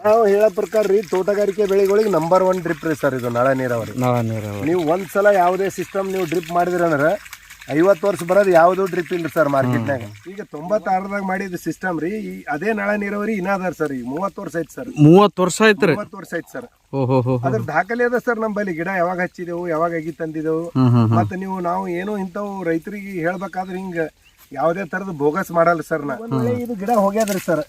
ನಾವು ಹೇಳೋ ಪ್ರಕಾರ ರೀ ತೋಟಗಾರಿಕೆ ಬೆಳೆಗಳಿಗೆ ನಂಬರ್ ಒನ್ ಡ್ರಿಪ್ ರೀ ಸರ್ ಇದು ನಳ ನೀರಾವರಿ. ನಳ ನೀರಾವರಿ. ನೀವು ಒಂದ್ಸಲ ಯಾವುದೇ ಸಿಸ್ಟಮ್ ನೀವು ಡ್ರಿಪ್ ಮಾಡಿದ್ರಂದ್ರೆ ಐವತ್ತು ವರ್ಷ ಬರೋದು ಯಾವುದು ಡ್ರಿಪ್ ಇಲ್ಲ ಸರ್ ಮಾರ್ಕೆಟ್ನಾಗ ಈಗ ತೊಂಬತ್ತಾರದಾಗ ಮಾಡಿದ ಸಿಸ್ಟಮ್ ರೀ ಈ ಅದೇ ನಳ ನೀರಾವರಿ ಇನ್ನಾದಾರ ಸರ್ ಈಗ ಮೂವತ್ತು ವರ್ಷ ಐತಿ ಸರ್. ಮೂವತ್ತು ವರ್ಷ ಐತ್ರಿ ಮೂವತ್ತು ವರ್ಷ ಆಯ್ತು ಸರ್. ಅದ್ರ ದಾಖಲೆ ಅದ ಸರ್ ನಮ್ಮಲ್ಲಿ ಗಿಡ ಯಾವಾಗ ಹಚ್ಚಿದೆವು ಯಾವಾಗ ಅಗಿ ತಂದಿದೆವು. ಮತ್ತೆ ನೀವು ನಾವು ಏನೋ ಇಂಥವು ರೈತರಿಗೆ ಹೇಳ್ಬೇಕಾದ್ರೆ ಹಿಂಗ ಯಾವುದೇ ತರದ ಬೋಗಸ್ ಮಾಡಲ್ಲ ಸರ್ ನಾ. ಇದು ಗಿಡ ಹೋಗ್ಯಾದ್ರಿ ಸರ್.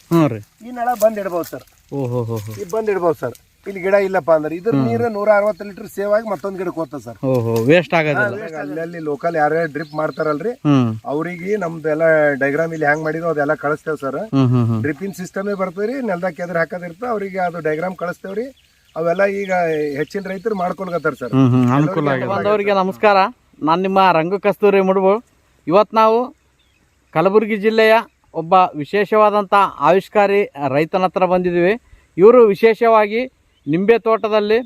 ಈ ನಳ ಬಂದ್ ಇಡ್ಬೋದು ಸರ್. ಓಹೋ ಹೋ ಹೋ ಈ ಬಂದ್ ಇಡ್ಬೋದು ಸರ್. ಇಲ್ಲಿ ಗಿಡ ಇಲ್ಲಪ್ಪ ಅಂದ್ರೆ ಇದ್ರ ನೀರು ನೂರ ಅರವತ್ತು ಲೀಟರ್ ಸೇವ್ ಆಗಿ ಮತ್ತೊಂದ್ ಗಿಡಕ್ಕೆ ಹೋಗ್ತದೆ ಸರ್. ಓಹೋ ವೇಸ್ಟ್ ಆಗೋದಿಲ್ಲ? ಅಲ್ಲಲ್ಲಿ ಲೋಕಲ್ ಯಾರ್ಯಾರು ಡ್ರಿಪ್ ಮಾಡ್ತಾರಲ್ರಿ ಹ್ಮ್. ಅವ್ರಿಗೆ ನಮ್ದು ಎಲ್ಲ ಡೈಗ್ರಾಮ್ ಇಲ್ಲಿ ಹೆಂಗ್ ಮಾಡಿದ್ರು ಅದೆಲ್ಲ ಕಳಿಸ್ತೇವ್ ಸರ್. ಹ್ಮ್ ಸಿಸ್ಟಮ್ ಹ್ಮ್. ನೆಲದ ಸಿಸ್ಟಮೇ ಬರ್ತದ್ರಿ ನೆಲ್ದಾಗ ಕೆದ್ರ ಹಾಕೋದಿರ್ತ ಅವ್ರಿಗೆ ಅದು ಡೈಗ್ರಾಮ್ ಕಳಿಸ್ತೇವ್ರಿ ಅವೆಲ್ಲ ಈಗ ಹೆಚ್ಚಿನ ರೈತರು ಮಾಡ್ಕೊಳ್ಕತ್ತಾರ ಸರ್. ಹ್ಮ್ ಹ್ಮ್ ಅನುಕೂಲ ಆಗಿದೆ. ಬಂದವರಿಗೆ ನಮಸ್ಕಾರ. ನಾನು ನಿಮ್ಮ ರಂಗ ಕಸ್ತೂರಿ ಮುಡುಬು. ಇವತ್ತು ನಾವು ಕಲಬುರಗಿ ಜಿಲ್ಲೆಯ ಒಬ್ಬ ವಿಶೇಷವಾದಂಥ ಆವಿಷ್ಕಾರಿ ರೈತನ ಹತ್ರ ಬಂದಿದ್ದೀವಿ. ಇವರು ವಿಶೇಷವಾಗಿ ನಿಂಬೆ ತೋಟದಲ್ಲಿ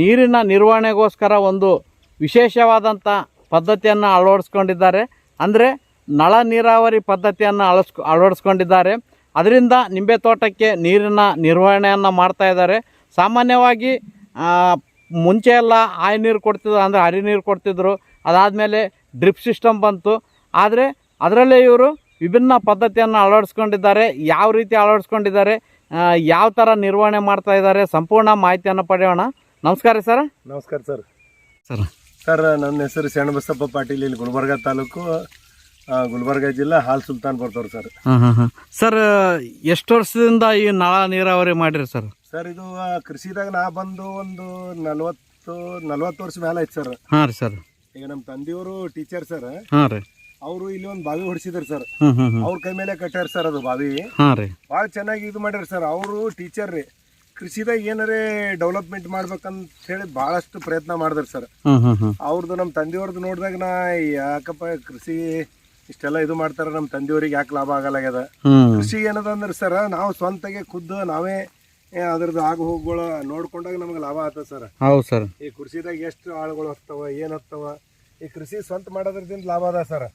ನೀರಿನ ನಿರ್ವಹಣೆಗೋಸ್ಕರ ಒಂದು ವಿಶೇಷವಾದಂಥ ಪದ್ಧತಿಯನ್ನು ಅಳವಡಿಸ್ಕೊಂಡಿದ್ದಾರೆ. ಅಂದರೆ ನಳ ನೀರಾವರಿ ಪದ್ಧತಿಯನ್ನು ಅಳಸ್ಕೊ, ಅಳವಡಿಸ್ಕೊಂಡಿದ್ದಾರೆ. ಅದರಿಂದ ನಿಂಬೆ ತೋಟಕ್ಕೆ ನೀರಿನ ನಿರ್ವಹಣೆಯನ್ನು ಮಾಡ್ತಾ ಇದ್ದಾರೆ. ಸಾಮಾನ್ಯವಾಗಿ ಮುಂಚೆ ಎಲ್ಲ ಆಯ ನೀರು ಕೊಡ್ತಿದ್ರು, ಅಂದರೆ ಹರಿ ನೀರು ಕೊಡ್ತಿದ್ರು. ಅದಾದಮೇಲೆ ಡ್ರಿಪ್ ಸಿಸ್ಟಮ್ ಬಂತು. ಆದರೆ ಅದರಲ್ಲೇ ಇವರು ವಿಭಿನ್ನ ಪದ್ಧತಿಯನ್ನು ಅಳವಡಿಸ್ಕೊಂಡಿದ್ದಾರೆ ಯಾವ ರೀತಿ ಅಳವಡಿಸ್ಕೊಂಡಿದ್ದಾರೆ ಯಾವ ಥರ ನಿರ್ವಹಣೆ ಮಾಡ್ತಾ ಇದ್ದಾರೆ ಸಂಪೂರ್ಣ ಮಾಹಿತಿಯನ್ನು ಪಡೆಯೋಣ. ನಮಸ್ಕಾರ ಸರ್. ನಮಸ್ಕಾರ ಸರ್. ಸರ್. ಸರ್ ನನ್ನ ಹೆಸರು ಶರಣಬಸಪ್ಪ ಪಾಟೀಲ್ ಇಲ್ಲಿ ಗುಲ್ಬರ್ಗ ತಾಲೂಕು ಗುಲ್ಬರ್ಗ ಜಿಲ್ಲಾ ಹಾಲ್ ಸುಲ್ತಾನ್ ಬರ್ತವ್ರು ಸರ್. ಹಾಂ ಹಾಂ ಹಾಂ. ಸರ್ ಎಷ್ಟು ವರ್ಷದಿಂದ ಈ ನಳ ನೀರಾವರಿ ಮಾಡಿರಿ ಸರ್? ಸರ್ ಇದು ಕೃಷಿದಾಗ ನಾ ಬಂದು ಒಂದು ನಲ್ವತ್ತು ನಲ್ವತ್ತು ವರ್ಷ ಮೇಲೆ ಆಯ್ತು ಸರ್. ಹಾಂ ರೀ ಸರ್. ಈಗ ನಮ್ಮ ತಂದೆಯವರು ಟೀಚರ್ ಸರ್. ಹಾಂ ರೀ. ಅವರು ಇಲ್ಲಿ ಒಂದು ಬಾವಿ ಹೊಡಿಸಿದ್ರು ಸರ್. ಅವ್ರ ಕೈ ಮೇಲೆ ಕಟ್ಟಾರ ಸರ್ ಅದು ಬಾವಿ. ಬಾಳ ಭಾಳ ಚೆನ್ನಾಗಿ ಇದು ಮಾಡ್ಯಾರ ಸರ್. ಅವರು ಟೀಚರ್ ರೀ. ಕೃಷಿದಾಗ ಏನಾರೇ ಡೆವಲಪ್ಮೆಂಟ್ ಮಾಡ್ಬೇಕಂತ ಹೇಳಿ ಬಹಳಷ್ಟು ಪ್ರಯತ್ನ ಮಾಡಿದ್ರು ಸರ್. ಅವ್ರದ್ದು ನಮ್ಮ ತಂದೆಯವ್ರದ್ದು ನೋಡಿದಾಗ ನಾ ಯಾಕಪ್ಪ ಕೃಷಿ ಇಷ್ಟೆಲ್ಲ ಇದು ಮಾಡ್ತಾರ ನಮ್ಮ ತಂದೆಯವ್ರಿಗೆ ಯಾಕೆ ಲಾಭ ಆಗಲಾಗ್ಯದ ಕೃಷಿ ಏನದ ಅಂದ್ರೆ ಸರ್ ನಾವು ಸ್ವಂತಗೆ ಖುದ್ದು ನಾವೇ ಅದ್ರದ್ದು ಆಗು ಹೋಗುಗಳ ನೋಡ್ಕೊಂಡಾಗ ನಮ್ಗೆ ಲಾಭ ಆತ ಸರ್. ಹೌದು ಸರ್. ಈ ಕೃಷಿದಾಗ ಎಷ್ಟು ಆಳುಗಳು ಹತ್ತವ ಏನ್ ಹತ್ತವ? ಈ ಕೃಷಿ ಸ್ವಂತ ಮಾಡೋದ್ರದಿಂದ ಲಾಭ ಅದ ಸರ್.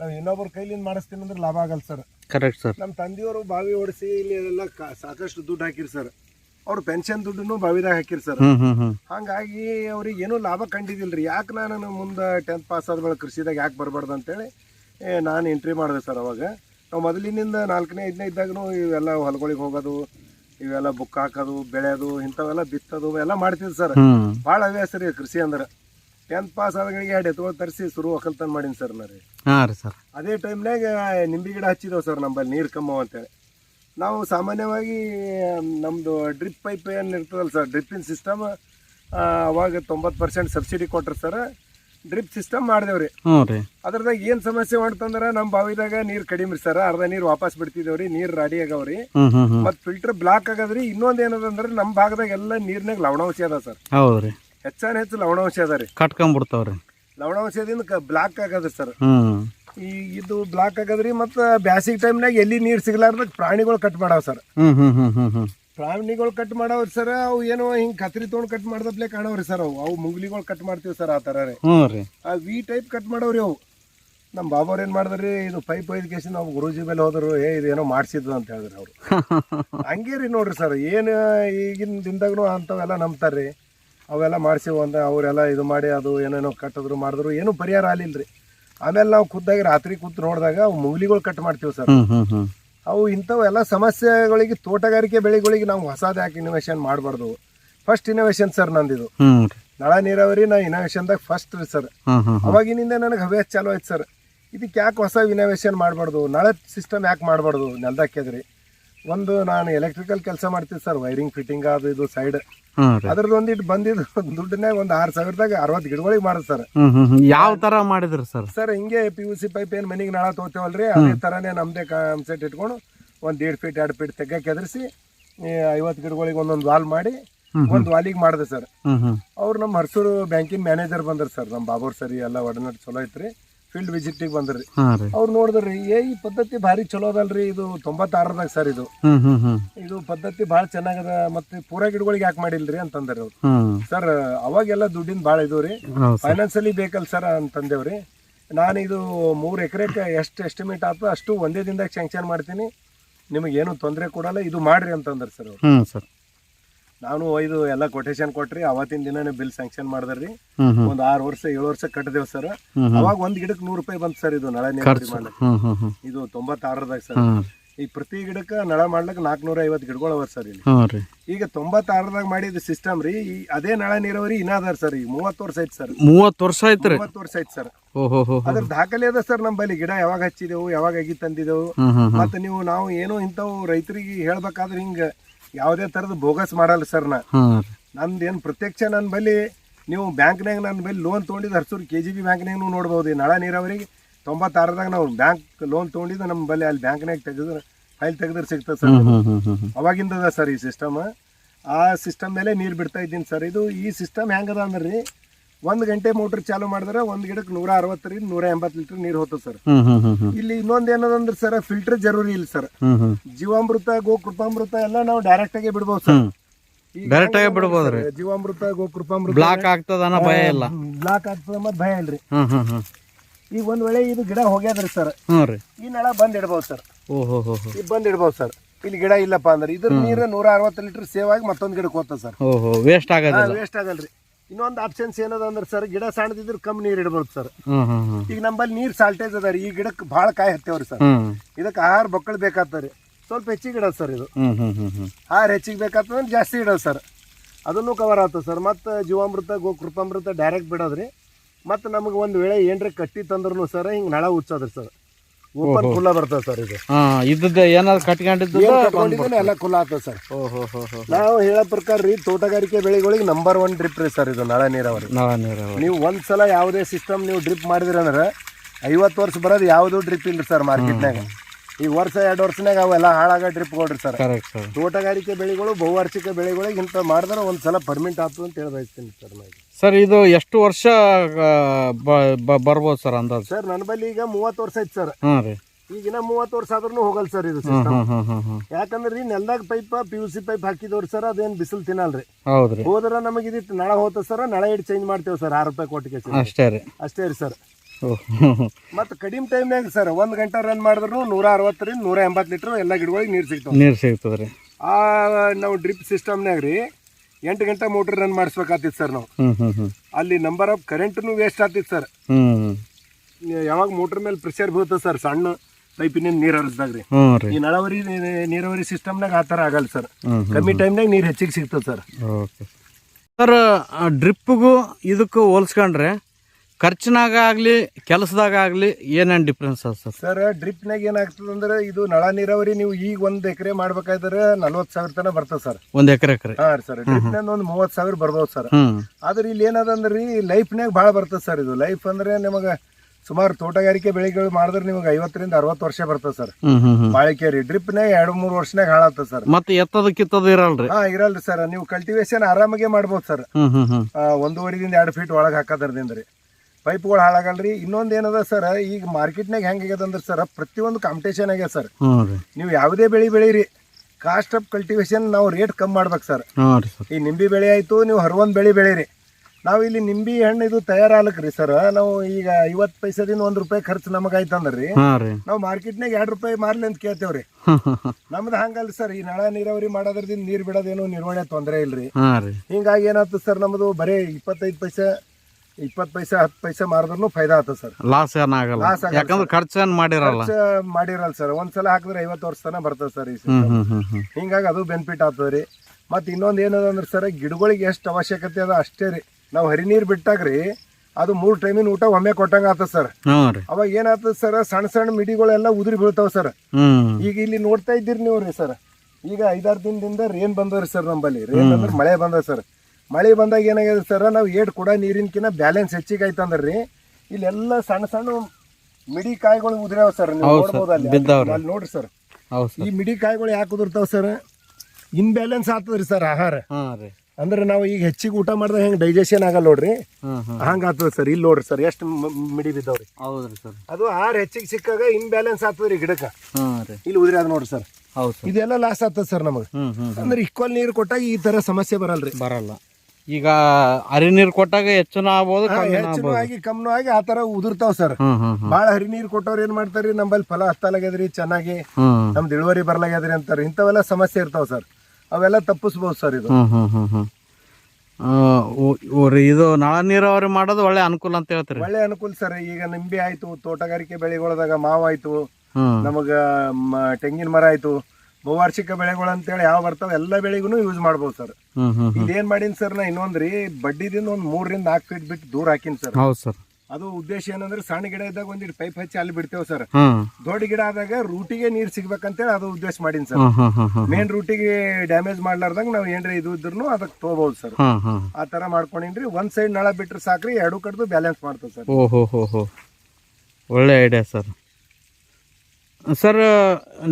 ನಾವು ಇನ್ನೊಬ್ಬರ ಕೈಲಿಂದ ಮಾಡಿಸ್ತೀನಿ ಅಂದ್ರೆ ಲಾಭ ಆಗಲ್ಲ ಸರ್. ಕರೆಕ್ಟ್ ಸರ್ ನಮ್ಮ ತಂದೆಯವರು ಬಾವಿ ಓಡಿಸಿ ಇಲ್ಲಿ ಎಲ್ಲ ಕಾ- ಸಾಕಷ್ಟು ದುಡ್ಡು ಹಾಕಿರಿ ಸರ್. ಅವ್ರು ಪೆನ್ಷನ್ ದುಡ್ಡನ್ನು ಬಾವಿದಾಗ ಹಾಕಿರಿ ಸರ್. ಹಂಗಾಗಿ ಅವ್ರಿಗೆ ಏನು ಲಾಭ ಕಂಡಿದ್ದಿಲ್ರಿ ಯಾಕೆ ನಾನು ಮುಂದೆ ಟೆಂತ್ ಪಾಸ್ ಆದ್ಮೇಲೆ ಕೃಷಿದಾಗ ಯಾಕೆ ಬರಬಾರ್ದು ಅಂತೇಳಿ ಏ, ನಾನು ಎಂಟ್ರಿ ಮಾಡಿದೆ ಸರ್ ಅವಾಗ. ನಾವು ಮೊದಲಿನಿಂದ ನಾಲ್ಕನೇ ಐದನೇ ಇದ್ದಾಗೂ ಇವೆಲ್ಲ ಹೊಲಗಳಿಗೆ ಹೋಗೋದು ಇವೆಲ್ಲ ಬುಕ್ ಹಾಕೋದು ಬೆಳೆಯೋದು ಇಂಥವೆಲ್ಲ ಬಿತ್ತೋದು ಎಲ್ಲ ಮಾಡ್ತಿದ್ವಿ ಸರ್. ಭಾಳ ಹವ್ಯಾಸ ರೀ ಕೃಷಿ ಅಂದ್ರೆ. ಟೆಂತ್ ಪಾಸ್ ಆದಗಳಿಗೆ ಎರಡು ಎತ್ತುಗಳು ತರಿಸಿ ಶುರು ಒಕ್ಕಲ್ತನ ಮಾಡೀನಿ ಸರ್ ನಾ ರೀ. ಹಾಂ ರೀ ಸರ್. ಅದೇ ಟೈಮ್ನಾಗ ನಿಂಬೆ ಗಿಡ ಹಚ್ಚಿದೆವು ಸರ್ ನಮ್ಮಲ್ಲಿ ನೀರು ಕಮ್ಮವ ಅಂತೇಳಿ. ನಾವು ಸಾಮಾನ್ಯವಾಗಿ ನಮ್ಮದು ಡ್ರಿಪ್ ಪೈಪ್ ಏನು ಇರ್ತದಲ್ಲ ಸರ್ ಡ್ರಿಪ್ಪಿನ ಸಿಸ್ಟಮ್ ಅವಾಗ ತೊಂಬತ್ತು ಪರ್ಸೆಂಟ್ ಸಬ್ಸಿಡಿ ಕೊಟ್ರಿ ಸರ್. ಡ್ರಿಪ್ ಸಿಸ್ಟಮ್ ಮಾಡಿದೇವ್ರಿ. ರೀ. ಅದ್ರದಾಗ ಏನು ಸಮಸ್ಯೆ ಮಾಡ್ತಂದ್ರೆ ನಮ್ಮ ಬಾವಿದಾಗ ನೀರು ಕಡಿಮೆ ರೀ ಸರ್. ಅರ್ಧ ನೀರು ವಾಪಸ್ ಬಿಡ್ತಿದ್ದೇವ್ರಿ ನೀರು ರಾಡಿ ಆಗವ್ರಿ. ಮತ್ ಫಿಲ್ಟರ್ ಬ್ಲಾಕ್ ಆಗದ್ರಿ. ಇನ್ನೊಂದು ಏನದಂದ್ರೆ ನಮ್ಮ ಭಾಗದಾಗ ಎಲ್ಲ ನೀರಿನಾಗ ಲವಣಾಂಶ ಅದ ಸರ್. ಹೌದು ರೀ ಹೆಚ್ಚಾನ ಹೆಚ್ಚು ಲವಣಾಂಶ ಅದ ರೀ. ಕಟ್ಕೊಂಬಿಡ್ತಾವ್ರಿ. ಲವಣಾಂಶದಿಂದ ಬ್ಲಾಕ್ ಆಗದ್ರಿ ಸರ್. ಈ ಇದು ಬ್ಲಾಕ್ ಆಗದ್ರಿ ಮತ್ತು ಬ್ಯಾಸಿಗೆ ಟೈಮ್ನಾಗ ಎಲ್ಲಿ ನೀರು ಸಿಗ್ಲಾರ್ದಾಗ ಪ್ರಾಣಿಗಳು ಕಟ್ ಮಾಡಾವ ಸರ್. ಹ್ಞೂ ಹ್ಞೂ ಹ್ಞೂ ಹ್ಞೂ ಪ್ರಾಣಿಗಳು ಕಟ್ ಮಾಡವ್ರಿ ಸರ್. ಅವು ಏನೋ ಹಿಂಗೆ ಕತ್ರಿ ತೊಗೊಂಡು ಕಟ್ ಮಾಡ್ದಪ್ಲೆ ಕಾಣವ್ರಿ ಸರ್ ಅವು. ಅವು ಮುಂಗ್ಲಿಗಳು ಕಟ್ ಮಾಡ್ತೀವಿ ಸರ್ ಆ ಥರ ರೀ. ಹ್ಞೂ ರೀ. ಆ ವಿ ಟೈಪ್ ಕಟ್ ಮಾಡವ್ರಿ ಅವು. ನಮ್ಮ ಬಾಬಾವ್ರು ಏನು ಮಾಡಿದ್ರಿ ಇದು ಪೈಪ್ ಒಯ್ದ ಕೇಸಿ ನಾವು ಗುರುಜಿ ಮೇಲೆ ಹೋದ್ರು ಏ ಇದೇನೋ ಮಾಡಿಸಿದ್ದು ಅಂತ ಹೇಳಿದ್ರಿ ಅವರು. ಹಂಗೆ ರೀ ನೋಡ್ರಿ ಸರ್. ಏನು ಈಗಿನ ದಿನದಾಗೂ ಅಂಥವೆಲ್ಲ ನಂಬ್ತಾರ್ರಿ ಅವೆಲ್ಲ ಮಾಡಿಸಿ ಒಂದು ಅವರೆಲ್ಲ ಇದು ಮಾಡಿ ಅದು ಏನೇನೋ ಕಟ್ಟಿದ್ರು ಮಾಡಿದ್ರು ಏನೂ ಪರಿಹಾರ ಆಗಲಿಲ್ಲ ರೀ ಆಮೇಲೆ ನಾವು ಖುದ್ದಾಗಿ ರಾತ್ರಿ ಕೂತು ನೋಡಿದಾಗ ಅವು ಮುಗ್ಲಿಗಳು ಕಟ್ ಮಾಡ್ತೀವಿ ಸರ್. ಅವು ಇಂಥವು ಎಲ್ಲ ಸಮಸ್ಯೆಗಳಿಗೆ ತೋಟಗಾರಿಕೆ ಬೆಳೆಗಳಿಗೆ ನಾವು ಹೊಸದು ಯಾಕೆ ಇನೋವೇಷನ್ ಮಾಡಬಾರ್ದು? ಫಸ್ಟ್ ಇನೋವೇಷನ್ ಸರ್ ನಂದಿದು. ನಳ ನೀರಾವರಿ ನಾ ಇನೋವೇಷನ್ದಾಗ ಫಸ್ಟ್ ರೀ ಸರ್. ಅವಾಗಿನಿಂದ ನನಗೆ ಹವ್ಯಾಸ ಚಾಲೂ ಆಯ್ತು ಸರ್. ಇದಕ್ಕೆ ಯಾಕೆ ಹೊಸ ಇನೋವೇಷನ್ ಮಾಡಬಾರ್ದು? ನಳ ಸಿಸ್ಟಮ್ ಯಾಕೆ ಮಾಡಬಾರ್ದು? ನೆಲ್ದಾಕ್ಯದ್ರಿ ಒಂದು ನಾನು ಎಲೆಕ್ಟ್ರಿಕಲ್ ಕೆಲಸ ಮಾಡ್ತೀನಿ ಸರ್ ವೈರಿಂಗ್ ಫಿಟ್ಟಿಂಗ್ ಅದು ಇದು ಸೈಡ್ ಅದ್ರದ್ದು ಒಂದಿಟ್ಟು ಬಂದಿದ್ದು ದುಡ್ಡನ್ನೇ ಒಂದು ಆರ್ ಸಾವಿರದಾಗ ಅರವತ್ ಗಿಡಗಳಿಗೆ ಮಾಡೋದು ಸರ್. ಯಾವ ತರ ಮಾಡಿದ್ರು ಸರ್? ಸರ್ ಹಿಂಗೆ ಪಿ ಯು ಸಿ ಪೈಪ್ ಏನ್ ಮನೆಗೆ ನಾಳ ತೋತೇವಲ್ರಿ ಅದೇ ಥರನೇ ನಮ್ಮದೇ ಕಾನ್ಸೆಟ್ ಇಟ್ಕೊಂಡು ಒಂದ್ ಎರಡ್ ಫೀಟ್ ಎರಡು ಫೀಟ್ ತೆಗ್ಗಕ್ಕೆ ಎದುರಿಸಿ ಐವತ್ತು ಗಿಡಗಳಿಗೆ ಒಂದೊಂದು ವಾಲ್ ಮಾಡಿ ಒಂದ್ ವಾಲಿಗೆ ಮಾಡಿದೆ ಸರ್. ಅವ್ರು ನಮ್ಮ ಹರ್ಸೂರು ಬ್ಯಾಂಕಿನ ಮ್ಯಾನೇಜರ್ ಬಂದ್ರು ಸರ್ ನಮ್ಮ ಬಾಬೂರ್ ಸರಿ ಎಲ್ಲ ಒಡನಾಟ ಚಲೋ ಐತ್ರಿ. ಫೀಲ್ಡ್ ವಿಸಿಟಿಗೆ ಬಂದ್ರಿ. ಅವ್ರು ನೋಡಿದ್ರಿ ಏ ಈ ಪದ್ಧತಿ ಭಾರಿ ಚಲೋ ಅದಲ್ರಿ ಇದು ತೊಂಬತ್ತಾರದಾಗ ಸರ್ ಇದು. ಇದು ಪದ್ಧತಿ ಬಹಳ ಚೆನ್ನಾಗದ ಮತ್ತೆ ಪೂರಾ ಗಿಡಗಳಿಗೆ ಯಾಕೆ ಮಾಡಿಲ್ರಿ? ಅಂತಂದ್ರಿ ಅವ್ರು. ಸರ್ ಅವಾಗೆಲ್ಲ ದುಡ್ಡಿನ ಭಾಳ ಇದ್ರಿ ಫೈನಾನ್ಸಲಿ ಬೇಕಲ್ ಸರ್. ಫೈನಾನ್ಸಲ್ಲಿ ಬೇಕಲ್ಲ ಸರ್ ಅಂತಂದೇವ್ರಿ. ನಾನು ಇದು ಮೂರು ಎಕರೆಗೆ ಎಷ್ಟು ಎಸ್ಟಿಮೇಟ್ ಆಯ್ತು ಅಷ್ಟು ಒಂದೇ ದಿನದಾಗ ಸ್ಯಾಂಕ್ಷನ್ ಮಾಡ್ತೀನಿ. ನಿಮಗೇನು ಏನು ತೊಂದರೆ ಕೊಡಲ್ಲ ಇದು ಮಾಡ್ರಿ ಅಂತಂದ್ರೆ ಸರ್ ಅವ್ರು. ನಾನು ಇದು ಎಲ್ಲ ಕೊಟೇಶನ್ ಕೊಟ್ರಿ ಅವತ್ತಿನ ದಿನನೇ ಬಿಲ್ ಸ್ಯಾಂಕ್ಷನ್ ಮಾಡಿದ್ರಿ ಒಂದು ಆರು ವರ್ಷ ಏಳು ವರ್ಷ ಕಟ್ಟಿದೆವು ಸರ್ ಅವಾಗ ಒಂದ್ ಗಿಡಕ್ಕೆ ನೂರು ರೂಪಾಯಿ ಬಂತು ಸರ್ ಇದು ನಳ ನೀರಾವರಿ ಮಾಡ್ಲಿಕ್ಕೆ. ಇದು ತೊಂಬತ್ತಾರದಾಗ ಸರ್ ಈ ಈಗ ಪ್ರತಿ ಗಿಡಕ್ಕೆ ನಳ ಮಾಡ್ಲಿಕ್ಕೆ ನಾಲ್ಕನೂರ ಐವತ್ತು ಗಿಡಗಳು ಅವ ಸರ್ ಇಲ್ಲಿ. ಈಗ ತೊಂಬತ್ತಾರದಾಗ ಮಾಡಿದ ಸಿಸ್ಟಮ್ ರೀ ಈ ಅದೇ ನಳ ನೀರಾವರಿ ಇನ್ನ ಅದಾರ ಸರ್ ಈಗ ಮೂವತ್ತು ವರ್ಷ ಐತಿ ಸರ್ ಮೂವತ್ತು ವರ್ಷ ಆಯ್ತು ರೀ. ಮೂವತ್ತು ವರ್ಷ ಐತಿ ಸರ್ ಅದ್ರ ದಾಖಲೆ ಅದ ಸರ್ ನಮ್ಮಲ್ಲಿ ಗಿಡ ಯಾವಾಗ ಹಚ್ಚಿದೆವು ಯಾವಾಗ ಅಗಿ ತಂದಿದೆವು. ಮತ್ತೆ ನೀವು ನಾವು ಏನೋ ಇಂಥವು ರೈತರಿಗೆ ಹೇಳ್ಬೇಕಾದ್ರೆ ಹಿಂಗ ಯಾವುದೇ ತರದ ಬೋಗಸ್ ಮಾಡಲ್ಲ ಸರ್ ನಾ. ನಂದು ಏನು ಪ್ರತ್ಯಕ್ಷ ನನ್ನ ಬಳಿ ನೀವು ಬ್ಯಾಂಕ್ನಾಗ ನನ್ನ ಬಳಿ ಲೋನ್ ತೊಗೊಂಡಿದ್ದು ಹರ್ಸೂರು ಕೆ ಜಿ ಬಿ ಬ್ಯಾಂಕ್ನಾಗ ನೀವು ನೋಡ್ಬೋದು. ನಳ ನೀರಾವರಿಗೆ ತೊಂಬತ್ತಾರದಾಗ ನಾವು ಬ್ಯಾಂಕ್ ಲೋನ್ ತೊಗೊಂಡಿದ್ದು ನಮ್ಮ ಬಳಿ ಅಲ್ಲಿ ಬ್ಯಾಂಕ್ನಾಗ ತೆಗೆದ್ರೆ ಫೈಲ್ ತೆಗೆದ್ರೆ ಸಿಗ್ತದೆ ಸರ್ ಹ್ಞೂ ಹ್ಞೂ ಹ್ಞೂ ಹ್ಞೂ ಅವಾಗಿಂದ ಅದ ಸರ್ ಈ ಸಿಸ್ಟಮ್ ಆ ಸಿಸ್ಟಮ್ ಮೇಲೆ ನೀರು ಬಿಡ್ತಾ ಇದ್ದೀನಿ ಸರ್ ಇದು ಈ ಸಿಸ್ಟಮ್ ಹೆಂಗದ ಅಂದ್ರೆ? ಒಂದು ಗಂಟೆ ಮೋಟರ್ ಚಾಲು ಮಾಡಿದ್ರೆ ಒಂದ್ ಗಿಡಕ್ಕೆ ನೂರ ಅರವತ್ತರಿಂದ ನೂರ ಎಂಬತ್ತು ಲೀಟರ್ ನೀರು ಹೋಗ್ತದೆ ಸರ್. ಇಲ್ಲಿ ಇನ್ನೊಂದು ಏನದಂದ್ರೆ ಸರ್ ಫಿಲ್ಟರ್ ಜರೂರಿ ಇಲ್ಲ ಸರ್. ಜೀವಾಮೃತ ಗೋಕೃಪಾಮೃತ ಎಲ್ಲ ನಾವು ಡೈರೆಕ್ಟ್ ಆಗಿ ಬಿಡ್ಬೋದು ಸರ್. ಡೈರೆಕ್ಟ್ ಆಗಿ ಬಿಡ್ಬೋದ್ರಿ? ಜೀವಾಮೃತ ಗೋಕೃಪಾಮೃತ ಬ್ಲಾಕ್ ಆಗ್ತದ ಭಯ ಇಲ್ಲ. ಬ್ಲಾಕ್ ಆಗ್ತದ ಮತ್ತೆ ಭಯ ಇಲ್ರಿ. ಈಗ ಒಂದ್ ವೇಳೆ ಇದು ಗಿಡ ಹೋಗ್ಯಾದ್ರಿ ಸರ್ ಈ ನಳ ಬಂದ್ ಇಡ್ಬೋದು ಸರ್. ಈಗ ಬಂದ್ ಇಡ್ಬೋದು ಸರ್. ಇಲ್ಲಿ ಗಿಡ ಇಲ್ಲಪ್ಪ ಅಂದ್ರೆ ಇದ್ರ ನೀರು ನೂರ ಅರವತ್ತು ಲೀಟರ್ ಸೇವ್ ಆಗಿ ಮತ್ತೊಂದ್ ಗಿಡಕ್ಕೆ ಹೋಗ್ತದೆ ಸರ್. ವೇಸ್ಟ್ ವೇಸ್ಟ್ ಆಗಲ್ರಿ. ಇನ್ನೊಂದು ಆಪ್ಷನ್ಸ್ ಏನದ ಅಂದ್ರೆ ಸರ್ ಗಿಡ ಸಣ್ಣದಿದ್ರೆ ಕಮ್ಮಿ ನೀರು ಇಡ್ಬೋದು ಸರ್ ಈಗ ನಮ್ಮಲ್ಲಿ ನೀರು ಸಾಲ್ಟೇಜ್ ಅದ ರೀ ಈ ಗಿಡಕ್ಕೆ ಭಾಳ ಕಾಯಿ ಹತ್ತೇವ್ರಿ ಸರ್ ಇದಕ್ಕೆ ಆಹಾರ ಬಕ್ಕಳು ಬೇಕಾಗ್ತದೆ ರೀ. ಸ್ವಲ್ಪ ಹೆಚ್ಚಿಗೆ ಇಡೋದು ಸರ್ ಇದು. ಆಹಾರ ಹೆಚ್ಚಿಗೆ ಬೇಕಾಗ್ತದೆ ಜಾಸ್ತಿ ಇಡೋದು ಸರ್ ಅದನ್ನು ಕವರ್ ಆಗ್ತದೆ ಸರ್ ಮತ್ತು ಜೀವಾಮೃತ ಗೋ ಕೃಪಾಮೃತ ಡೈರೆಕ್ಟ್ ಬಿಡೋದ್ರಿ ಮತ್ತು ನಮಗೆ ಒಂದು ವೇಳೆ ಏನ್ರಿ ಕಟ್ಟಿ ತಂದ್ರೂ ಸರ್ ಹಿಂಗೆ ನಳ ಉಚ್ಚೋದ್ರಿ ಸರ್ ಓಪನ್ ಕುಲ್ಲ ಬರ್ತದೆ ಸರ್ ಇದು. ಹಾಂ ಇದ್ದದ್ದು ಏನಾದ್ರು ಕಟ್ಕೊಂಡಿದ್ದು ಏನ್ ಕಟ್ಕೊಂಡಿದ್ದೀನೋ ಎಲ್ಲ ಖುಲ್ಲ ಆಗ್ತದೆ ಸರ್. ಓಹೋ ಹೋ ಹೋ. ನಾವು ಹೇಳೋ ಪ್ರಕಾರ ರೀ ತೋಟಗಾರಿಕೆ ಬೆಳೆಗಳಿಗೆ ನಂಬರ್ ಒನ್ ಡ್ರಿಪ್ ರೀ ಸರ್ ಇದು ನಳ ನೀರಾವರಿ. ನಳ ನೀರಾವರಿ. ನೀವು ಒಂದ್ ಸಲ ಯಾವುದೇ ಸಿಸ್ಟಮ್ ನೀವು ಡ್ರಿಪ್ ಮಾಡಿದ್ರಂದ್ರೆ ಐವತ್ತು ವರ್ಷ ಬರೋದು ಯಾವುದು ಡ್ರಿಪ್ ಇಲ್ಲ ಸರ್ ಮಾರ್ಕೆಟ್ನಾಗ ಈ ವರ್ಷ ಎರಡು ವರ್ಷನಾಗ ಅವೆಲ್ಲ ಹಾಳಾಗ ಡ್ರಿಪ್ ಕೊಡ್ರಿ ಸರ್ ಕರೆಕ್ಟ್ ಸರ್ ತೋಟಗಾರಿಕೆ ಬೆಳೆಗಳು ಬಹುವಾರ್ಷಿಕ ಬೆಳೆಗಳಿಗೆ ಇಂಥ ಮಾಡಿದ್ರೆ ಒಂದು ಸಲ ಪರ್ಮಿಂಟ್ ಆಗ್ತದೆ ಅಂತ ಹೇಳಿ ಬಯಸ್ತೀನಿ ಸರ್ ನಾನು. ಸರ್ ಇದು ಎಷ್ಟು ವರ್ಷ ಬರ್ಬೋದು ಸರ್ ಅಂದಾಜು? ಸರ್ ನನ್ನ ಬಳಿ ಈಗ ಮೂವತ್ತು ವರ್ಷ ಐತೆ ಸರ್ ಹಾಂ ರೀ. ಈಗಿನ ಮೂವತ್ತು ವರ್ಷ ಆದ್ರೂ ಹೋಗಲ್ಲ ಸರ್ ಇದು ಸಿಸ್ಟಮ್ ಯಾಕಂದ್ರೆ ರೀ ನೆಲದಾಗ pipe P U C pipe ಹಾಕಿದವ್ರು sir ಅದೇನ್ ಬಿಸಿಲು ತಿನ್ನಲ್ರಿ. ಹೋದ್ರ. ನಮಗೆ ಇದಿತ್ತು ನಳ ಹೋತ ಸರ್ ನಳ ಇಟ್ಟು ಚೇಂಜ್ ಮಾಡ್ತೇವೆ ಸರ್ ಆರು ರೂಪಾಯಿ ಕೊಟ್ಟಿಗೆ ಅಷ್ಟೇ ರೀ. ಅಷ್ಟೇ ರೀ ಸರ್ ಮತ್ತು ಕಡಿಮೆ ಟೈಮ್ನಾಗ ಸರ್ ಒಂದು ಗಂಟೆ ರನ್ ಮಾಡಿದ್ರು ನೂರ ಅರವತ್ತರಿಂದ ನೂರ ಎಂಬತ್ತು ಲೀಟ್ರ್ ಎಲ್ಲ ಗಿಡಗಳಿಗೆ ನೀರು ಸಿಗ್ತಾವ. ನೀರು ಸಿಗ್ತದೆ ರೀ. ಆ ನಾವು ಡ್ರಿಪ್ ಸಿಸ್ಟಮ್ನಾಗ ರೀ ಎಂಟು ಗಂಟೆ ಮೋಟರ್ ರನ್ ಮಾಡಿಸ್ಬೇಕಾಗ್ತಿತ್ತು ಸರ್ ನಾವು. ಅಲ್ಲಿ ನಂಬರ್ ಆಫ್ ಕರೆಂಟ್ನು ವೇಸ್ಟ್ ಆಗ್ತಿತ್ತು ಸರ್ ಯಾವಾಗ ಮೋಟರ್ ಮೇಲೆ ಪ್ರೆಷರ್ ಬೀಳುತ್ತೆ ಸರ್ ಸಣ್ಣ ಪೈಪಿನಿಂದ ನೀರು ಹರಿಸ್ದಾಗ ರೀ. ಈ ನಳವರಿ ನೀರಾವರಿ ಸಿಸ್ಟಮ್ನಾಗ ಆ ಥರ ಆಗಲ್ಲ ಸರ್ ಕಮ್ಮಿ ಟೈಮ್ನಾಗ ನೀರು ಹೆಚ್ಚಿಗೆ ಸಿಗ್ತದೆ ಸರ್ ಸರ್ ಡ್ರಿಪ್ಗೂ ಇದಕ್ಕೂ ಹೋಲ್ಸ್ಕೊಂಡ್ರೆ ಖರ್ಚಿನಾಗ ಆಗಲಿ ಕೆಲಸದಾಗ ಆಗಲಿ ಏನೇನು ಡಿಫ್ರೆನ್ಸ್ ಅದ ಸರ್? ಸರ್ ಡ್ರಿಪ್ನಾಗ ಏನಾಗ್ತದೆ ಅಂದ್ರೆ ಇದು ನಳ ನೀರಾವರಿ ನೀವು ಈಗ ಒಂದು ಎಕರೆ ಮಾಡ್ಬೇಕಾದ್ರೆ ನಲ್ವತ್ತು ಸಾವಿರ ತನ ಬರ್ತದೆ ಸರ್. ಒಂದು ಎಕರೆ ಎಕರೆ. ಹಾಂ ಸರ್ ಡ್ರಿಪ್ನಾಗ ಒಂದು ಮೂವತ್ತು ಸಾವಿರ ಬರ್ಬೋದು ಸರ್. ಆದ್ರೆ ಇಲ್ಲಿ ಏನದಂದ್ರೆ ಲೈಫ್ ಲೈಫ್ನಾಗ ಭಾಳ ಬರ್ತದೆ ಸರ್ ಇದು. ಲೈಫ್ ಅಂದ್ರೆ ನಿಮಗೆ ಸುಮಾರು ತೋಟಗಾರಿಕೆ ಬೆಳೆಗಳು ಮಾಡಿದ್ರೆ ನಿಮಗೆ ಐವತ್ತರಿಂದ ಅರವತ್ತು ವರ್ಷ ಬರ್ತದೆ ಸರ್. ಬಾಳಿಕೆ ರೀ ಡ್ರಿಪ್ನಾಗ ಎರಡು ಮೂರು ವರ್ಷನಾಗ ಹಾಳಾಗ್ತದೆ ಸರ್. ಮತ್ತೆ ಎತ್ತದ ಕಿತ್ತದ ಇರಲ್ರಿ? ಹಾ ಇರಲ್ರಿ ಸರ್. ನೀವು ಕಲ್ಟಿವೇಶನ್ ಆರಾಮಾಗೆ ಮಾಡ್ಬೋದು ಸರ್. ಒಂದೂವರೆದಿಂದ ಎರಡು ಫೀಟ್ ಒಳಗೆ ಹಾಕೋದ್ರದಿಂದ ರೀ. ಪೈಪ್ಗಳು ಹಾಳಾಗಲ್ರಿ. ಇನ್ನೊಂದು ಏನದ ಸರ್ ಈಗ ಮಾರ್ಕೆಟ್ನಾಗ ಹೆಂಗಾಗ್ಯದ ಅಂದ್ರೆ ಸರ್ ಪ್ರತಿಯೊಂದು ಕಾಂಪಿಟೇಷನ್ ಆಗ್ಯದ ಸರ್. ನೀವು ಯಾವುದೇ ಬೆಳೆ ಬೆಳೀರಿ. ಕಾಸ್ಟ್ ಆಫ್ ಕಲ್ಟಿವೇಶನ್ ನಾವು ರೇಟ್ ಕಮ್ಮಿ ಮಾಡ್ಬೇಕು ಸರ್. ಈ ನಿಂಬೆ ಬೆಳೆ ಆಯಿತು ನೀವು ಹರವೊಂದು ಬೆಳೆ ಬೆಳೀರಿ. ನಾವು ಇಲ್ಲಿ ನಿಂಬೆ ಹಣ್ಣು ಇದು ರೀ ಸರ್. ನಾವು ಈಗ ಐವತ್ತು ಪೈಸದಿಂದ ಒಂದು ರೂಪಾಯಿ ಖರ್ಚು ನಮಗೆ ಆಯ್ತಂದ್ರೆ ರೀ ಹಾಂ ರೀ. ನಾವು ಮಾರ್ಕೆಟ್ನಾಗ ಎರಡು ರೂಪಾಯಿ ಮಾರ್ಲಿ ಅಂತ ಕೇಳ್ತೇವ್ರಿ. ನಮ್ದು ಹಂಗಲ್ಲ ಸರ್. ಈ ನಳ ನೀರಾವರಿ ಮಾಡೋದ್ರದಿಂದ ನೀರು ಬಿಡೋದೇನು ನಿರ್ವಹಣೆ ತೊಂದರೆ ಇಲ್ರಿ. ಹಿಂಗಾಗಿ ಏನಾಗ್ತದೆ ಸರ್ ನಮ್ಮದು ಬರೀ ಇಪ್ಪತ್ತೈದು ಪೈಸೆ ಇಪ್ಪತ್ತು ಪೈಸೆ ಹತ್ತು ಪೈಸೆ ಮಾರಿದ್ರು ಫೈದಾ ಆತ ಸರ್. ಲಾಸ್ ಏನಾಗಲ್ಲ ಲಾಸ್ ಆಗಲ್ಲ ಯಾಕಂದ್ರೆ ಖರ್ಚು ಏನು ಮಾಡಿರಲ್ಲ. ಖರ್ಚು ಮಾಡಿರಲ್ಲ ಸರ್. ಒಂದ್ಸಲ ಹಾಕಿದ್ರೆ ಐವತ್ತು ವರ್ಷ ತನಕ ಬರ್ತದೆ ಸರ್ ಈ ಹಿಂಗಾಗಿ ಅದು ಬೆನಿಫಿಟ್ ಆಗ್ತದೆ ರೀ. ಮತ್ತು ಇನ್ನೊಂದು ಏನದ ಅಂದ್ರೆ ಸರ್ ಗಿಡಗಳಿಗೆ ಎಷ್ಟು ಅವಶ್ಯಕತೆ ಅದ ಅಷ್ಟೇ ರೀ. ನಾವು ಹರಿ ನೀರು ಬಿಟ್ಟಾಗ ರೀ ಅದು ಮೂರು ಟೈಮಿನ ಊಟ ಒಮ್ಮೆ ಕೊಟ್ಟಂಗ ಆತ ಸರ್. ಹ್ಞೂ ರೀ. ಅವಾಗ ಏನಾಗ್ತದೆ ಸರ್ ಸಣ್ಣ ಸಣ್ಣ ಮಿಡಿಗಳೆಲ್ಲ ಉದುರಿ ಬೀಳ್ತಾವ ಸರ್. ಈಗ ಇಲ್ಲಿ ನೋಡ್ತಾ ಇದ್ದೀರಿ ನೀವು ರೀ ಸರ್. ಈಗ ಐದಾರು ದಿನದಿಂದ ರೇನ್ ಬಂದವ್ರಿ ಸರ್ ನಮ್ಮಲ್ಲಿ. ರೇನ್ ಅಂದ್ರೆ ಮಳೆ ಬಂದ ಸರ್. ಮಳೆ ಬಂದಾಗ ಏನಾಗಿದೆ ಸರ್ ನಾವು ಏಟ್ ಕೊಡೋ ನೀರಿನಕಿನ್ನ ಬ್ಯಾಲೆನ್ಸ್ ಹೆಚ್ಚಿಗೆ ಆಯ್ತಂದ್ರೆ. ರೀ ಇಲ್ಲೆಲ್ಲ ಸಣ್ಣ ಸಣ್ಣ ಮಿಡಿ ಕಾಯಿಗಳು ಉದುರ್ಯಾವ ಸರ್ ನೀವು ನೋಡ್ಬೋದು ಅಲ್ಲಿ. ಅಲ್ಲಿ ನೋಡ್ರಿ ಸರ್. ಈ ಮಿಡಿ ಕಾಯಿಗಳು ಯಾಕೆ ಉದುರ್ತಾವ ಸರ್? ಇನ್ಬ್ಯಾಲೆನ್ಸ್ ಆಗ್ತದ್ರಿ ಸರ್ ಆಹಾರ. ಅಂದ್ರೆ ನಾವು ಈಗ ಹೆಚ್ಚಿಗೆ ಊಟ ಮಾಡಿದಾಗ ಹೆಂಗೆ ಡೈಜೆಷನ್ ಆಗಲ್ಲ ನೋಡ್ರಿ. ಆತದ ಹಂಗೆ ಆಗ್ತದೆ ಸರ್ ಇಲ್ಲಿ ನೋಡ್ರಿ ಸರ್ ಎಷ್ಟು ಮಿಡಿ ಬಿದ್ದಾವ್ರಿ. ಸರ್. ಅದು ಆಹಾರ ಹೆಚ್ಚಿಗೆ ಸಿಕ್ಕಾಗ ಇನ್ಬ್ಯಾಲೆನ್ಸ್ ಆಗ್ತದ್ರಿ ಗಿಡಕ್ಕೆ. ಇಲ್ಲಿ ಉದ್ರಿ ಅದ ನೋಡ್ರಿ ಸರ್. ಇದೆಲ್ಲ ಲಾಸ್ ಆಗ್ತದೆ ಸರ್ ನಮಗೆ. ಅಂದ್ರೆ ಈಕ್ವಲ್ ನೀರು ಕೊಟ್ಟಾಗ ಈ ತರ ಸಮಸ್ಯೆ ಬರಲ್ರಿ. ಬರಲ್ಲ. ಈಗ ಹರಿ ನೀರು ಕೊಟ್ಟಾಗ ಹೆಚ್ಚು ಆಗ್ಬೋದು ಹಾ, ಕಮ್ಮಿನ ಹೆಚ್ಚಿನೂ ಆಗ್ಬೋದು. ಆಗಿ ಕಮ್ಮಿನೂ ಆಗಿ ಆತರ ಉದುರ್ತಾವ ಉದುರ್ತಾವ್ ಸರ್. ಹ್ಮ್ ಹ್ಮ್ ಹ್ಮ್. ಬಾಳ ಹರಿ ನೀರ್ ಕೊಟ್ಟವ್ರ ಏನ್ ಮಾಡ್ತಾರ್ರಿ? ನಮ್ಮಲ್ಲಿ ಫಲ ಹತ್ತಲಾಗ್ಯದ್ರಿ ಚೆನ್ನಾಗಿ ಹ್ಮ್. ನಮ್ದು ಇಳುವರಿ ಬರ್ಲಾಗ್ಯದ್ರಿ ಅಂತಾರೆ ಇಂಥವೆಲ್ಲ ಸಮಸ್ಯೆ ಇರ್ತಾವ ಸರ್. ಅವೆಲ್ಲ ತಪ್ಪಿಸ್ಬೋದು ಸರ್ ಇದು. ಹ್ಮ್ ಹ್ಮ್ ಹ್ಮ್ ಹ್ಮ್. ಆ, ಓ- ಓರಿ ಇದು ನಳ ನೀರಾವರಿ ಮಾಡೋದು ಒಳ್ಳೆ ಅನುಕೂಲ ಅಂತ ಹೇಳ್ತಾರೆ. ಒಳ್ಳೆ ಅನುಕೂಲ ಸರ್. ಈಗ ನಿಂಬೆ ಆಯ್ತು ತೋಟಗಾರಿಕೆ ಬೆಳೆಗಳದಾಗ ಮಾವು ಆಯ್ತು ಹ್ಮ್. ನಮಗ ಮ- ತೆಂಗಿನ ಮರ ಆಯ್ತು ಬಹುವಾರ್ಷಿಕ ಬೆಳೆಗಳು ಅಂತೇಳಿ ಯಾವ ಬರ್ತಾವ ಎಲ್ಲ ಬೆಳೆಗೂ ಯೂಸ್ ಮಾಡ್ಬೋದು ಸರ್ ಇದೇನ್ ಮಾಡೀನಿ ಸರ್ ನಾ ಇನ್ನೊಂದ್ರಿ ಬಡ್ಡಿದಿಂದ ಒಂದ್ ಮೂರರಿಂದ ನಾಲ್ಕು ಫೀಟ್ ಬಿಟ್ಟು ದೂರ ಹಾಕಿನಿ ಸರ್ ಹೌದು ಸರ್ ಅದು ಉದ್ದೇಶ ಏನಂದ್ರೆ ಸಣ್ಣ ಗಿಡ ಇದ್ದಾಗ ಒಂದಿಟ್ಟು ಪೈಪ್ ಹಚ್ಚಿ ಅಲ್ಲಿ ಬಿಡ್ತೇವೆ ಸರ್ ದೊಡ್ಡ ಗಿಡ ಆದಾಗ ರೂಟಿಗೆ ನೀರ್ ಸಿಗ್ಬೇಕಂತೇಳಿ ಅದು ಉದ್ದೇಶ ಮಾಡೀನಿ ಸರ್ ಮೇನ್ ರೂಟಿಗೆ ಡ್ಯಾಮೇಜ್ ಮಾಡ್ಲಾರ್ದಂಗ ನಾವ್ ಏನ್ರಿ ಇದು ಇದ್ರು ಅದಕ್ಕೆ ತಗೋಬಹುದು ಸರ್ ಆ ತರ ಮಾಡ್ಕೊಂಡಿನ್ರಿ ಒಂದ್ ಸೈಡ್ ನಳ ಬಿಟ್ರೆ ಸಾಕ್ರಿ ಎರಡು ಕಡ್ದು ಬ್ಯಾಲೆನ್ಸ್ ಮಾಡ್ತೇವೆ ಸರ್ ಒಳ್ಳೆ ಐಡಿಯಾ ಸರ್ ಸರ್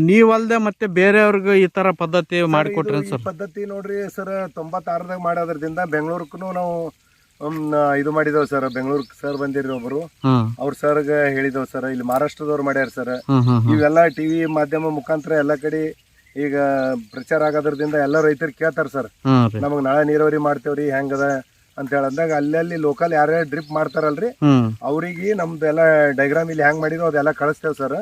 ನೀವಲ್ದೆ ಮತ್ತೆ ಬೇರೆಯವ್ರಿಗೆ ಈ ತರ ಪದ್ಧತಿ ಮಾಡಿಕೊಟ್ರಿ ಸರ್? ಪದ್ಧತಿ ನೋಡ್ರಿ ಸರ್ ತೊಂಬತ್ತಾರದಾಗ ಮಾಡೋದ್ರದಿಂದ ಬೆಂಗಳೂರ್ಗೂ ನಾವು ಇದು ಮಾಡಿದೇವ್ ಸರ್ ಬೆಂಗಳೂರ್ ಸರ್ ಬಂದಿರಿ ಒಬ್ರು. ಅವ್ರ ಸರ್ಗ ಹೇಳಿದವ್ ಸರ್ ಇಲ್ಲಿ ಮಹಾರಾಷ್ಟ್ರದವ್ರು ಮಾಡ್ಯಾರ ಸರ್. ಇವೆಲ್ಲ ಟಿವಿ ಮಾಧ್ಯಮ ಮುಖಾಂತರ ಎಲ್ಲ ಕಡೆ ಈಗ ಪ್ರಚಾರ ಆಗೋದ್ರದಿಂದ ಎಲ್ಲ ರೈತರು ಕೇಳ್ತಾರ ಸರ್. ನಮಗ್ ನಾಳೆ ನೀರಾವರಿ ಮಾಡ್ತೇವ್ರಿ ಹೆಂಗದ? ಅಂತ ಹೇಳಂದಾಗ ಅಲ್ಲಲ್ಲಿ ಲೋಕಲ್ ಯಾರ್ಯಾರು ಡ್ರಿಪ್ ಮಾಡ್ತಾರಲ್ರಿ ಅವ್ರಿಗೆ ನಮ್ದು ಎಲ್ಲ ಡೈಗ್ರಾಮ್ ಇಲ್ಲಿ ಹ್ಯಾಂಗ್ ಮಾಡಿದ್ರು ಅದೆಲ್ಲ ಕಳಿಸ್ತೇವ್ ಸರ್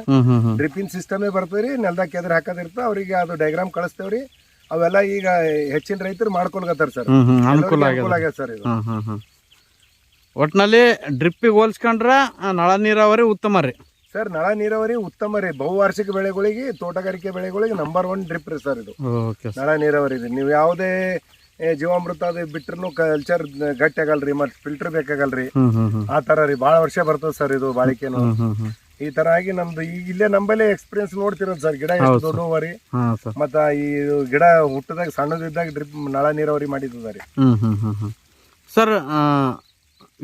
ಡ್ರಿಪ್ಪಿನ ಸಿಸ್ಟಮೇ ಬರ್ತದ್ರಿ ನೆಲ್ದಾಗ ಕೆದ್ರ ಹಾಕೋದಿರ್ತ ಅವ್ರಿಗೆ ಅದು ಡೈಗ್ರಾಮ್ ಕಳಿಸ್ತೇವ್ರಿ ಅವೆಲ್ಲ ಈಗ ಹೆಚ್ಚಿನ ರೈತರು ಮಾಡ್ಕೊಳ್ಗತ್ತಾರ ಸರ್ ಅನುಕೂಲ ಆಗ್ಯದ ಸರ್ ಇದು. ಒಟ್ನಲ್ಲಿ ಡ್ರಿಪ್ಪಿಗೆ ಹೋಲ್ಸ್ಕೊಂಡ್ರ ನಳ ನೀರಾವರಿ ಉತ್ತಮ ರೀ. ಸರ್ ನಳ ನೀರಾವರಿ ಉತ್ತಮ ರೀ. ಬಹುವಾರ್ಷಿಕ ಬೆಳೆಗಳಿಗೆ ತೋಟಗಾರಿಕೆ ಬೆಳೆಗಳಿಗೆ ನಂಬರ್ ಒನ್ ಡ್ರಿಪ್ ರೀ ಸರ್ ಇದು. ನಳ ನೀರಾವರಿ ನೀವು ಯಾವುದೇ ಜೀವಾಮೃತ ಅದು ಬಿಟ್ರು ಕಲ್ಚರ್ ಗಟ್ಟಿ ಆಗಲ್ರಿ ಮತ್ತೆ ಫಿಲ್ಟರ್ ಬೇಕಾಗಲ್ರಿ. ಆ ತರ ರೀ ಬಹಳ ವರ್ಷ ಬರ್ತದೆ ಸರ್ ಇದು ಬಾಳಿಕೆನು. ಈ ತರ ಆಗಿ ನಮ್ದು ಈಗ ಇಲ್ಲೇ ನಂಬಲ್ಲಿ ಎಕ್ಸ್ಪೀರಿಯನ್ಸ್ ನೋಡ್ತಿರೋದು ಸರ್ ಗಿಡ ಎಷ್ಟು ದೊಡ್ಡವರಿ. ಮತ್ತ ಈ ಗಿಡ ಹುಟ್ಟದಾಗ ಸಣ್ಣದಿದ್ದಾಗ ಡ್ರಿಪ್ ನಳ ನೀರಾವರಿ ಮಾಡಿದ್ದದ ರೀ ಸರ್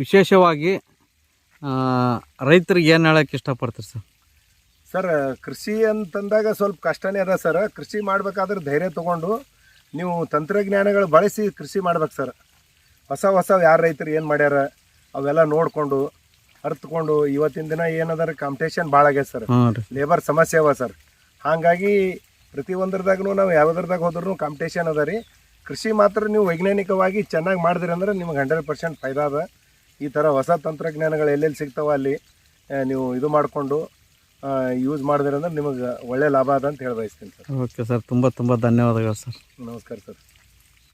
ವಿಶೇಷವಾಗಿ ರೈತರಿಗೆ ಏನು ಹೇಳಕ್ಕೆ ಇಷ್ಟಪಡ್ತೀರಿ ಸರ್? ಸರ್ ಕೃಷಿ ಅಂತಂದಾಗ ಸ್ವಲ್ಪ ಕಷ್ಟನೇ ಅದ ಸರ್. ಕೃಷಿ ಮಾಡ್ಬೇಕಾದ್ರೆ ಧೈರ್ಯ ತಗೊಂಡು ನೀವು ತಂತ್ರಜ್ಞಾನಗಳು ಬಳಸಿ ಕೃಷಿ ಮಾಡ್ಬೇಕು ಸರ್. ಹೊಸ ಹೊಸ ಯಾರು ರೈತರು ಏನು ಮಾಡ್ಯಾರ ಅವೆಲ್ಲ ನೋಡಿಕೊಂಡು ಅರ್ತ್ಕೊಂಡು ಇವತ್ತಿನ ದಿನ ಏನದಾರ ಕಾಂಪಿಟೇಷನ್ ಭಾಳ ಆಗ್ಯದ ಸರ್. ಲೇಬರ್ ಸಮಸ್ಯೆ ಅವ ಸರ್. ಹಾಗಾಗಿ ಪ್ರತಿಯೊಂದ್ರದಾಗೂ ನಾವು ಯಾವುದ್ರದಾಗ ಹೋದ್ರೂ ಕಾಂಪಿಟೇಷನ್ ಅದ ರೀ. ಕೃಷಿ ಮಾತ್ರ ನೀವು ವೈಜ್ಞಾನಿಕವಾಗಿ ಚೆನ್ನಾಗಿ ಮಾಡಿದ್ರಿ ಅಂದ್ರೆ ನಿಮ್ಗೆ ಹಂಡ್ರೆಡ್ ಪರ್ಸೆಂಟ್ ಫೈದಾ ಅದ. ಈ ಥರ ಹೊಸ ತಂತ್ರಜ್ಞಾನಗಳು ಎಲ್ಲೆಲ್ಲಿ ಸಿಗ್ತಾವ ಅಲ್ಲಿ ನೀವು ಇದು ಮಾಡಿಕೊಂಡು ಯೂಸ್ ಮಾಡಿದ್ರೆ ಅಂದ್ರೆ ನಿಮಗೆ ಒಳ್ಳೆ ಲಾಭ ಅದ ಅಂತ ಹೇಳಿ ಬಯಸ್ತೀನಿ ಸರ್. ಓಕೆ ಸರ್ ತುಂಬ ತುಂಬ ಧನ್ಯವಾದಗಳು ಸರ್. ನಮಸ್ಕಾರ ಸರ್.